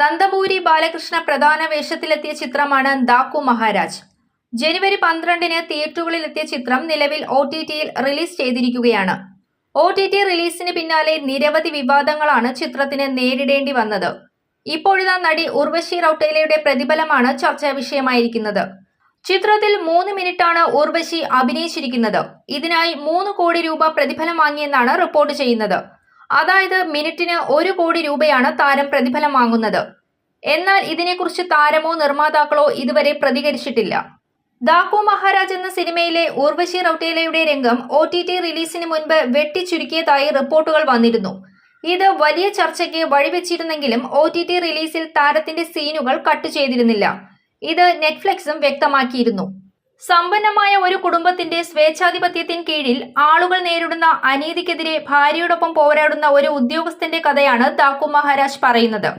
നന്ദമൂരി ബാലകൃഷ്ണ പ്രധാന വേഷത്തിലെത്തിയ ചിത്രമാണ് ദാക്കു മഹാരാജ്. ജനുവരി പന്ത്രണ്ടിന് തിയേറ്ററുകളിലെത്തിയ ചിത്രം നിലവിൽ ഒ ടി ടിയിൽ റിലീസ് ചെയ്തിരിക്കുകയാണ്. ഒ ടി ടി റിലീസിന് പിന്നാലെ നിരവധി വിവാദങ്ങളാണ് ചിത്രത്തിന് നേരിടേണ്ടി വന്നത്. ഇപ്പോഴിതാ നടി ഉർവശി റൌട്ടേലയുടെ പ്രതിഫലമാണ് ചർച്ചാ വിഷയമായിരിക്കുന്നത്. ചിത്രത്തിൽ മൂന്ന് മിനിറ്റാണ് ഉർവശി അഭിനയിച്ചിരിക്കുന്നത്. ഇതിനായി മൂന്ന് കോടി രൂപ പ്രതിഫലം വാങ്ങിയെന്നാണ് റിപ്പോർട്ട് ചെയ്യുന്നത്. അതായത് മിനിറ്റിന് ഒരു കോടി രൂപയാണ് താരം പ്രതിഫലം വാങ്ങുന്നത്. എന്നാൽ ഇതിനെക്കുറിച്ച് താരമോ നിർമ്മാതാക്കളോ ഇതുവരെ പ്രതികരിച്ചിട്ടില്ല. ദാക്കു മഹാരാജ് എന്ന സിനിമയിലെ ഊർവശി റൌട്ടേലയുടെ രംഗം ഒ ടി ടി റിലീസിന് മുൻപ് വെട്ടിച്ചുരുക്കിയതായി റിപ്പോർട്ടുകൾ വന്നിരുന്നു. ഇത് വലിയ ചർച്ചയ്ക്ക് വഴിവെച്ചിരുന്നെങ്കിലും ഒ ടി ടി റിലീസിൽ താരത്തിന്റെ സീനുകൾ കട്ട് ചെയ്തിരുന്നില്ല. ഇത് നെറ്റ്ഫ്ലിക്സും വ്യക്തമാക്കിയിരുന്നു. സമ്പന്നമായ ഒരു കുടുംബത്തിന്റെ സ്വേച്ഛാധിപത്യത്തിന് കീഴിൽ ആളുകൾ നേരിടുന്ന അനീതിക്കെതിരെ ഭാര്യയോടൊപ്പം പോരാടുന്ന ഒരു ഉദ്യോഗസ്ഥന്റെ കഥയാണ് താക്കു മഹാരാജ് പറയുന്നത്.